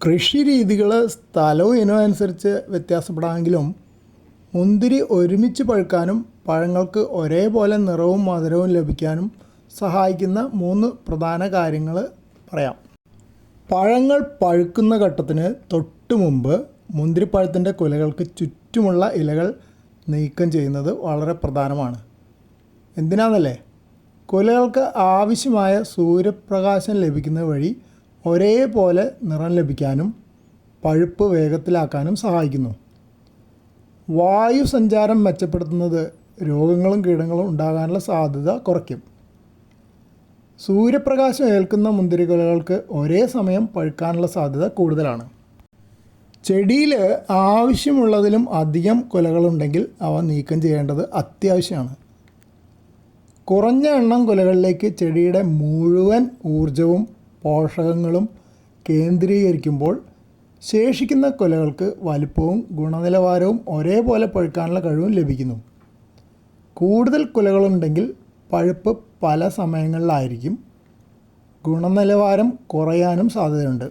കൃഷി രീതികൾ സ്ഥലവും ഇനവും അനുസരിച്ച് വ്യത്യാസപ്പെടാമെങ്കിലും മുന്തിരി ഒരുമിച്ച് പഴുക്കാനും പഴങ്ങൾക്ക് ഒരേപോലെ നിറവും മധുരവും ലഭിക്കാനും സഹായിക്കുന്ന മൂന്ന് പ്രധാന കാര്യങ്ങൾ പറയാം. പഴങ്ങൾ പഴുക്കുന്ന ഘട്ടത്തിന് തൊട്ട് മുമ്പ് മുന്തിരിപ്പഴത്തിന്റെ കുലകൾക്ക് ചുറ്റുമുള്ള ഇലകൾ നീക്കം ചെയ്യുന്നത് വളരെ പ്രധാനമാണ്. എന്തിനാണെന്നല്ലേ കുലകൾക്ക് ആവശ്യമായ സൂര്യപ്രകാശം ലഭിക്കുന്ന വഴി ഒരേപോലെ നിറം ലഭിക്കാനും പഴുപ്പ് വേഗത്തിലാക്കാനും സഹായിക്കുന്നു. വായു സഞ്ചാരം മെച്ചപ്പെടുത്തുന്നത് രോഗങ്ങളും കീടങ്ങളും ഉണ്ടാകാനുള്ള സാധ്യത കുറയ്ക്കും. സൂര്യപ്രകാശം ഏൽക്കുന്ന മുന്തിരികളുകൾക്ക് ഒരേ സമയം പഴുക്കാനുള്ള സാധ്യത കൂടുതലാണ്. ചെടിയിൽ ആവശ്യമുള്ളതിലും അധികം കുലകളുണ്ടെങ്കിൽ അവ നീക്കം ചെയ്യേണ്ടത് അത്യാവശ്യമാണ്. കുറഞ്ഞ എണ്ണം കുലകളിലേക്ക് ചെടിയുടെ മുഴുവൻ ഊർജവും പോഷകങ്ങളും കേന്ദ്രീകരിക്കുമ്പോൾ ശേഷിക്കുന്ന കൊലകൾക്ക് വലിപ്പവും ഗുണനിലവാരവും ഒരേപോലെ പഴുക്കാനുള്ള കഴിവും ലഭിക്കുന്നു. കൂടുതൽ കുലകളുണ്ടെങ്കിൽ പഴുപ്പ് പല സമയങ്ങളിലായിരിക്കും. ഗുണനിലവാരം കുറയാനും സാധ്യതയുണ്ട്.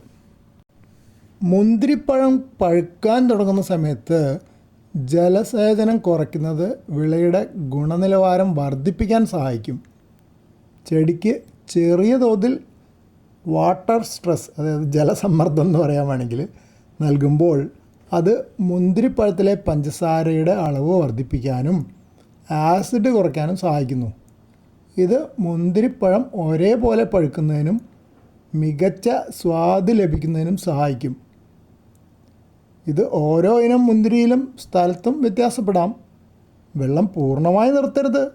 മുന്തിരിപ്പഴം പഴുക്കാൻ തുടങ്ങുന്ന സമയത്ത് ജലസേചനം കുറയ്ക്കുന്നത് വിളയുടെ ഗുണനിലവാരം വർദ്ധിപ്പിക്കാൻ സഹായിക്കും. ചെടിക്ക് ചെറിയ തോതിൽ വാട്ടർ സ്ട്രെസ് അതായത് ജലസമ്മർദ്ദം എന്ന് പറയാൻ വേണമെങ്കിൽ നൽകുമ്പോൾ അത് മുന്തിരിപ്പഴത്തിലെ പഞ്ചസാരയുടെ അളവ് വർദ്ധിപ്പിക്കാനും ആസിഡ് കുറയ്ക്കാനും സഹായിക്കുന്നു. ഇത് മുന്തിരിപ്പഴം ഒരേപോലെ പഴുക്കുന്നതിനും മികച്ച സ്വാദ് ലഭിക്കുന്നതിനും സഹായിക്കും. ഇത് ഓരോ ഇനം മുന്തിരിയിലും സ്ഥലത്തും വ്യത്യാസപ്പെടാം. വെള്ളം പൂർണമായി നിർത്തരുത്.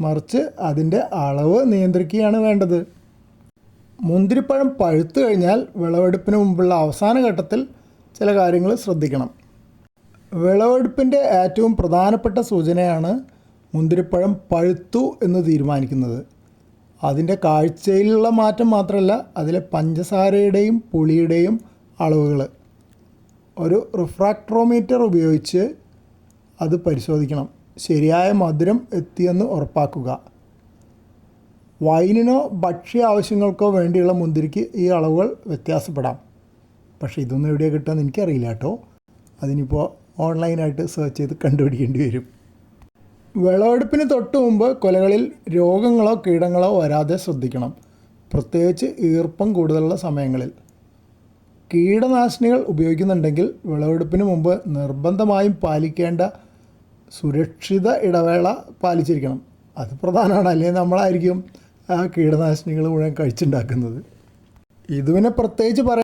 മറിച്ച് അതിന്റെ അളവ് നിയന്ത്രിക്കുകയാണ് വേണ്ടത്. മുന്തിരിപ്പഴം പഴുത്തു കഴിഞ്ഞാൽ വിളവെടുപ്പിന് മുമ്പുള്ള അവസാന ഘട്ടത്തിൽ ചില കാര്യങ്ങൾ ശ്രദ്ധിക്കണം. വിളവെടുപ്പിന്റെ ഏറ്റവും പ്രധാനപ്പെട്ട സൂചനയാണ് മുന്തിരിപ്പഴം പഴുത്തു എന്ന് തീരുമാനിക്കുന്നത്. അതിന്റെ കാഴ്ചയിലുള്ള മാറ്റം മാത്രമല്ല അതിലെ പഞ്ചസാരയുടെയും പുളിയുടെയും അളവുകൾ. ഒരു റിഫ്രാക്ട്രോമീറ്റർ ഉപയോഗിച്ച് അത് പരിശോധിക്കണം. ശരിയായ മധുരം എത്തിയെന്ന് ഉറപ്പാക്കുക. വൈനിനോ ഭക്ഷ്യ ആവശ്യങ്ങൾക്കോ വേണ്ടിയുള്ള മുന്തിരിക്ക് ഈ അളവുകൾ വ്യത്യാസപ്പെടാം. പക്ഷേ ഇതൊന്നും എവിടെയാണ് കിട്ടുമെന്ന് എനിക്കറിയില്ല കേട്ടോ. അതിനിപ്പോൾ ഓൺലൈനായിട്ട് സെർച്ച് ചെയ്ത് കണ്ടുപിടിക്കേണ്ടി വരും. വിളവെടുപ്പിന് തൊട്ട് മുമ്പ് കൊലകളിൽ രോഗങ്ങളോ കീടങ്ങളോ വരാതെ ശ്രദ്ധിക്കണം. പ്രത്യേകിച്ച് ഈർപ്പം കൂടുതലുള്ള സമയങ്ങളിൽ. കീടനാശിനികൾ ഉപയോഗിക്കുന്നുണ്ടെങ്കിൽ വിളവെടുപ്പിന് മുമ്പ് നിർബന്ധമായും പാലിക്കേണ്ട സുരക്ഷിത ഇടവേള പാലിച്ചിരിക്കണം. അത് പ്രധാനമാണ്. അല്ലെങ്കിൽ നമ്മളായിരിക്കും? ആ കീടനാശിനികൾ മുഴുവൻ കഴിച്ചുണ്ടാക്കുന്നത്. ഇതുവിനെ പ്രത്യേകിച്ച് പറയാൻ